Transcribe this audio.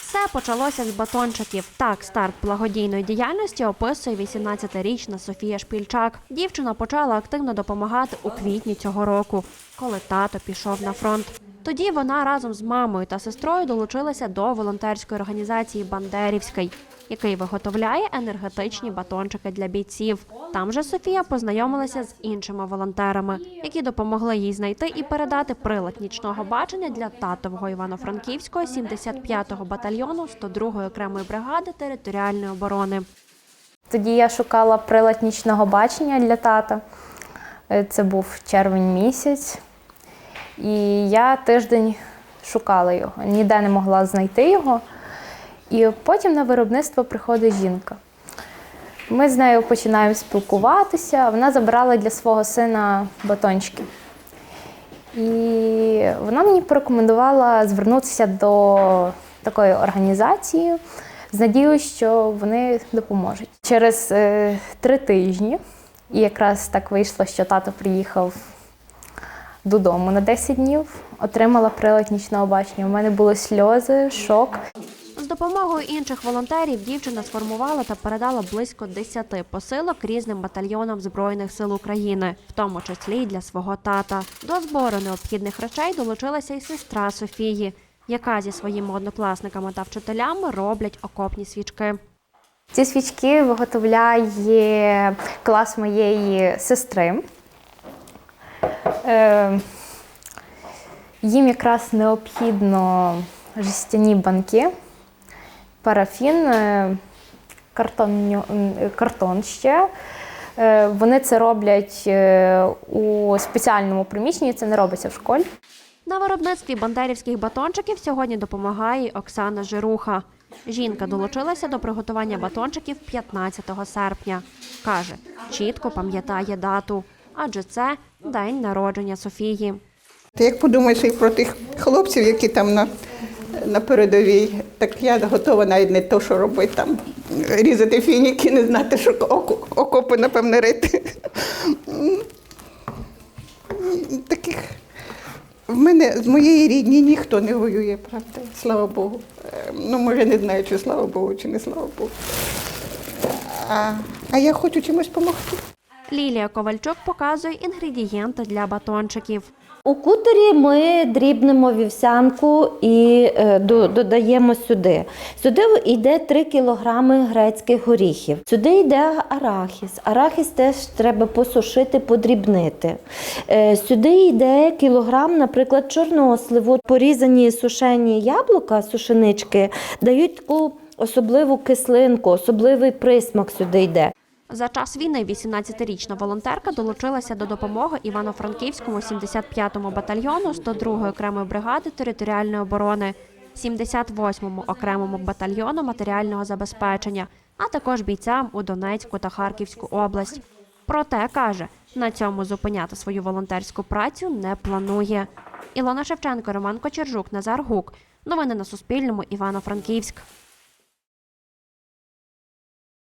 Все почалося з батончиків. Так, старт благодійної діяльності описує 18-річна Софія Шпільчак. Дівчина почала активно допомагати у квітні цього року, коли тато пішов на фронт. Тоді вона разом з мамою та сестрою долучилася до волонтерської організації Бандерівський, який виготовляє енергетичні батончики для бійців. Там же Софія познайомилася з іншими волонтерами, які допомогли їй знайти і передати прилад нічного бачення для татового Івано-Франківського 75-го батальйону 102-ї окремої бригади територіальної оборони. Тоді я шукала прилад нічного бачення для тата. Е, Це був червень місяць. І я тиждень шукала його, ніде не могла знайти його. І потім на виробництво приходить жінка. Ми з нею починаємо спілкуватися. Вона забрала для свого сина батончики. І вона мені порекомендувала звернутися до такої організації з надією, що вони допоможуть. Через е, три тижні, і якраз так вийшло, що тато приїхав додому на 10 днів, отримала прилад нічного бачення. У мене були сльози, шок. З допомогою інших волонтерів дівчина сформувала та передала близько 10 посилок різним батальйонам Збройних сил України, в тому числі й для свого тата. До збору необхідних речей долучилася й сестра Софії, яка зі своїми однокласниками та вчителями роблять окопні свічки. Ці свічки виготовляє клас моєї сестри. Е, їм якраз необхідно жестяні банки, парафін, е, картон, е, картон ще. Вони це роблять у спеціальному приміщенні, це не робиться в школі. На виробництві бандерівських батончиків сьогодні допомагає Оксана Жируха. Жінка долучилася до приготування батончиків 15 серпня. Каже, чітко пам'ятає дату, адже це день народження Софії. Ти як подумаєш і про тих хлопців, які там на, на передовій, так я готова навіть не то, що робити там, різати фініки, не знати, що око- окопи, напевне, рити. Таких в мене з моєї рідні ніхто не воює, правда, слава Богу. Е, Ну, може, не знаю, чи слава Богу, чи не слава Богу. А, а я хочу чимось допомогти. Лілія Ковальчук показує інгредієнти для батончиків. У кутері ми дрібнемо вівсянку і е, до- додаємо сюди. Сюди йде 3 кілограми грецьких горіхів. Сюди йде арахіс. Арахіс теж треба посушити, подрібнити. Е, сюди йде кілограм, наприклад, чорносливу. Порізані сушені яблука, сушенички, дають таку особливу кислинку, особливий присмак сюди йде. За час війни 18-річна волонтерка долучилася до допомоги Івано-Франківському 75-му батальйону 102-ї окремої бригади територіальної оборони, 78-му окремому батальйону матеріального забезпечення, а також бійцям у Донецьку та Харківську область. Проте каже, на цьому зупиняти свою волонтерську працю не планує. Ілона Шевченко, Роман Кочержук, Назар Гук. Новини на Суспільному. Івано-Франківськ.